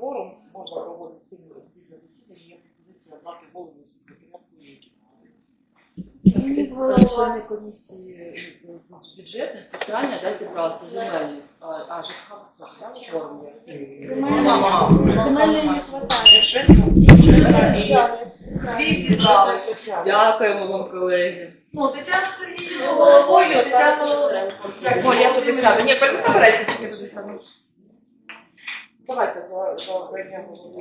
Форум можна проводити спільне спільне засідання, є пропозиція дати голову секретаря які пропозиції. Члени комісії бюджетної, соціальної, да, зібрався, земельні. А, а ЖКХ безпеки, да, форум є? Нема. Земельної не хватає. Дві зібралися. Дякуємо вам, колеги. Ну, Тетяна Сергіївна головою, Тетяна... О, я туди сяду. Ні, певно, забирайся, чи я туди сяду. Давайте за, за голосувати.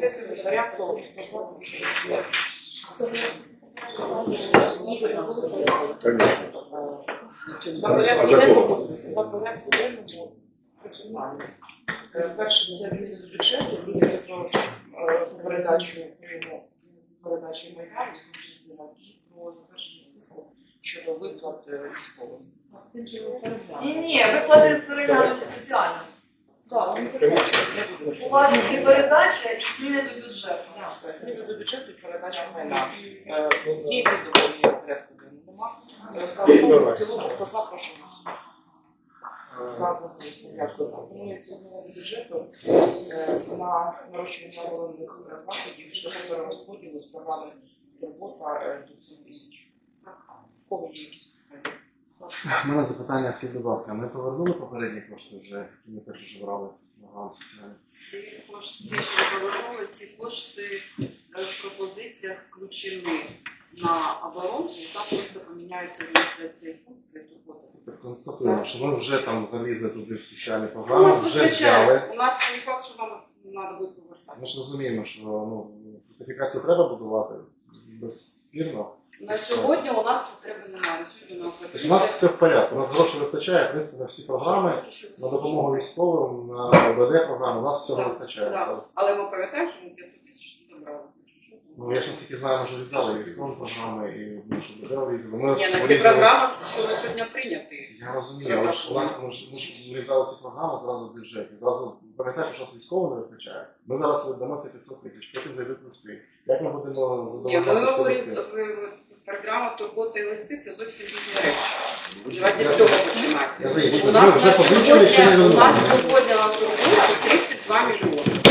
Е, Перше це зміни до бюджету, друге це про е, передачу передачі майна, в тому числі і про затвердження списку щодо виплат військовим. Ні, ні, виплати з переглянути соціально. У вас є передача і зміни до бюджету. Зміни до бюджету і передача майна. Є якісь доповнення в порядку денному? Нема. В цілому, хто за, прошу голосувати. За дякую. Пропонується зміни до бюджету е, на нарощування оборонних заходів шляхом перерозподілу з програми робота е, до 7 тисяч. В кого є якісь питання? У мене запитання, скажіть, будь ласка, ми повернули попередні кошти вже, які ми теж вже брали з програм соціальних? Ці кошти, ці, що повернули, ці кошти е, в пропозиціях включені на оборонку, і там просто поміняються адміністративні функції турботи. Тобто констатуємо, що ми вже там залізли туди в соціальні У програми, нас вже вистачає. взяли. У нас не факт, що нам треба буде повертати. Ми ж розуміємо, що ну, фортифікацію треба будувати безспірно. На сьогодні у нас потреби немає. На сьогодні у нас Тобто у нас все в порядку, у нас грошей вистачає, в принципі, на всі програми, на допомогу військовим, на ОБД програми, у нас всього вистачає. Да. Але ми пам'ятаємо, що ми 500 тисяч не добрали. Ну, я ж наскільки знаю, ми вже віддали військові програми і нашу ОБД врізали. Ні, на ці програми, що на сьогодні прийняті. Я розумію, але ж у нас ми ж, ми ж врізали ці програми зразу в бюджеті. Зразу пам'ятаєте, що нас військово не вистачає. Ми зараз віддамо ці 500 тисяч, потім зайдуть листи. Як ми будемо задовольняти програма турботи і листи це зовсім різні речі. Давайте з цього починати. У нас на не сьогодні, у нас сьогодні на турботі 32 мільйони.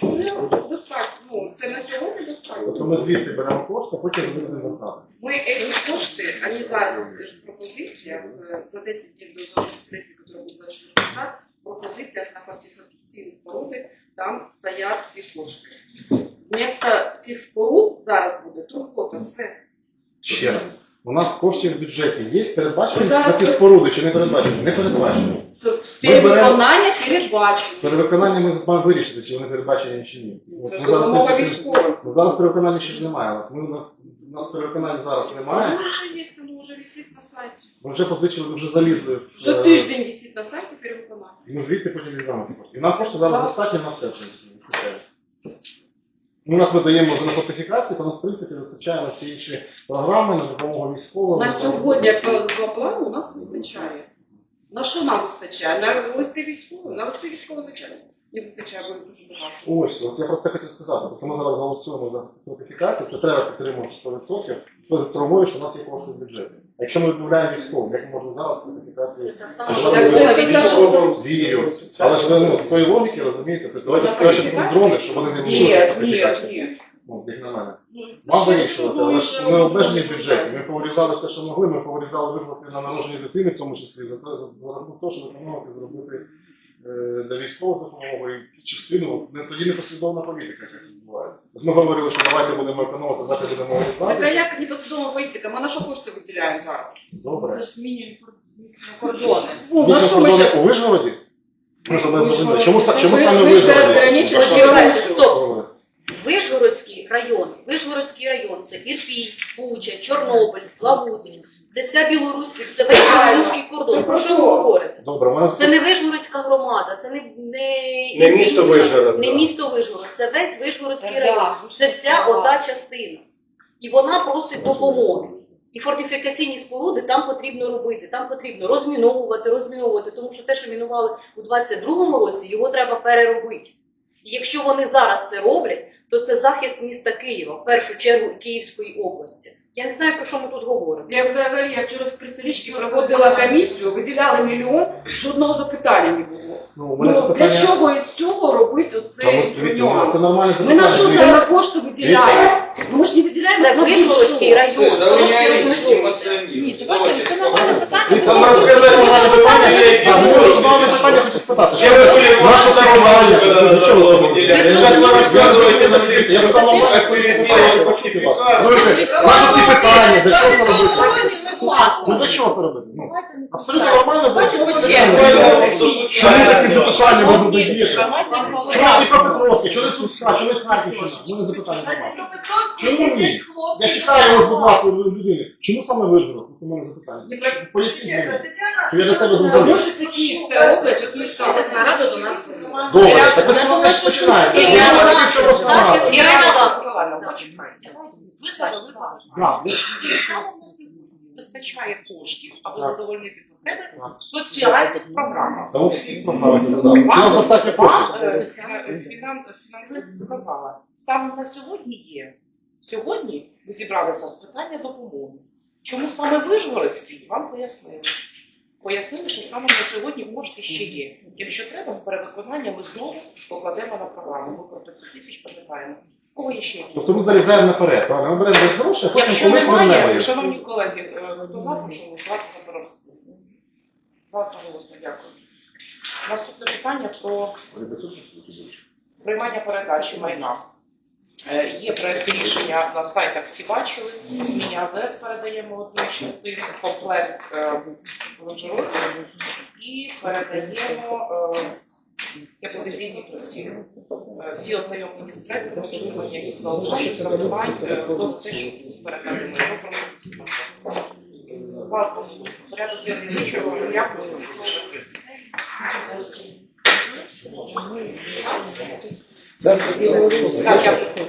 Це достатньо. Ну, це на сьогодні Тобто достатньо. ми звідти беремо кошти, потім будемо вертати. Ми ці кошти, вони зараз в пропозиціях е, за 10 днів до сесії, яка буде 24 числа, пропозиціях на фортифікаційні споруди там стоять ці кошти. Вмісто цих споруд зараз буде турбота, все. Ще раз. У нас коштів в бюджеті є передбачені на ці споруди чи не передбачені? Не передбачені. З, перевиконання З передбачено. ми маємо вирішити, чи вони передбачені чи ні. Це ж допомога військовим. ну, зараз перевиконання ще ж немає. Ми, у нас перевиконання зараз немає. Воно вже є, воно вже висить на сайті. Ми вже позичили, ми вже залізли. Вже е, тиждень висить на сайті перевиконання. Ми звідти потім віддамо ці. І нам кошти зараз Так. достатньо на все, в принципі, вистачає. У нас видаємо вже на фортифікації, то нас, в принципі, вистачає на всі інші програми, на допомогу військовим. На сьогодні по, по плану у нас вистачає. На що нам вистачає? На листи військових? На листи військових, звичайно, не вистачає, їх дуже багато. Ось, от я про це хотів сказати. Тобто ми зараз голосуємо за фортифікацію, це треба підтримувати 100%, при умові, що у нас є кошти в бюджеті. А якщо ми відмовляємо військовим, як ми можемо зараз що ви що- Військовим вірю. Але ж ви ну, з тої логіки розумієте, тобто давайте краще фортифікацію? дрони, щоб вони не Ні, ні, фортифікацію. ні. Ну, як на мене. Ну, Вам вирішувати, але ж ви ми обмежені в бюджеті. Ми повирізали все, що могли, ми повирізали виплати на народження дитини, в тому числі, за те, за за рахунок того, щоб економити зробити для військових допомогу і частину, не тоді непослідовна політика якась відбувається. Ми говорили, що давайте будемо економити, давайте будемо Так а вирізати. як непослідовна політика? Ми на що кошти виділяємо зараз? Добре. Це ж змінюємо кордони. Ну, на що ми кордони зараз? у Вишгороді? Ну, щоб ми зрозуміли, чому, са- чому саме ви ж Вишгороді? переграничили Ваша- Чекайте, стоп. Добре. Вишгородський район, Вишгородський район, це Ірпінь, Буча, Чорнобиль, Славутич. Це вся білоруська, це весь білоруський кордон. Про що ви говорите? Добре, у мене Це не Вишгородська громада, це не, не, Не місто Вишгород, Не да. місто Вишгород, це весь Вишгородський Так, район. Це вся Вишгород, ота частина. І вона просить допомоги. І фортифікаційні споруди там потрібно робити, там потрібно розміновувати, розміновувати, тому що те, що мінували у 22-му році, його треба переробити. І якщо вони зараз це роблять, то це захист міста Києва, в першу чергу і Київської області. Я не знаю, про що ми тут говоримо. Я взагалі, я вчора в пристолічці проводила комісію, виділяли мільйон, жодного запитання не було. Ну, у мене Ну, для чого із цього нюанс. Це нормальне Ми на що запитання. зараз кошти виділяємо? Ну, Ми ж не виділяємо Це Вишгородський район, трошки розмежовувати. Ні, давайте, це нормальне питання. Ну, були. нормальне питання хочу спитати. Ще ви були чого? Ви Я розказую, не розказую, Я сам вам Це хочу ж питання, де що Говорите, Наші це робити? Ну для чого це робити? Ну, Абсолютно нормально. Давайте по Чому такі запитання ви задаєте? Чому не Дніпропетровське, чому не Сумська, чому не Харківщина? У мене запитання немає. Чому ні? Я чекаю, ось, будь ласка, людини. Чому саме Вишгород? Ось У мене запитання. Поясніть мені. Що я для себе зрозумів. що це Київська область, і Київська обласна рада до нас. Добре, так ви саме починаєте. Район говорю, що захист Ірина. Миколаївна, почекайте. Ви. Да, ви- в нас вистачає коштів, аби Так. задовольнити потреби Так. в соціальних програмах. Та у всіх програмах я задав. Чи нам достатньо коштів? е, фінан- фінансист сказала, станом на сьогодні є. Сьогодні ви зібралися з питання допомоги. Чому саме Вижгородський, вам пояснили. Пояснили, що станом на сьогодні кошти ще є. Якщо треба, з перевиконання ми знову покладемо на програму. Ми про 500 тисяч пам'ятаємо. Кого є ще якісь? Тобто ми зарізаємо наперед, правильно? Ми беремо за гроші, а потім Якщо колись немає, вернемо. шановні колеги, е, хто за, прошу голосувати за перерозподіл. Завтра голосно, дякую. Наступне питання про приймання передачі майна. Е, Є проект рішення на сайтах всі бачили. Міні АЗС передаємо одну із частин, комплект е, і передаємо е, тепловізійні приціли. Е, Всі ознайомлені з проектом, якщо немає ніяких зауважень, запитань, хто за те, щоб передаємо його проголосувати. Завтра порядок денний нічого, дякую. Це Так, дякую.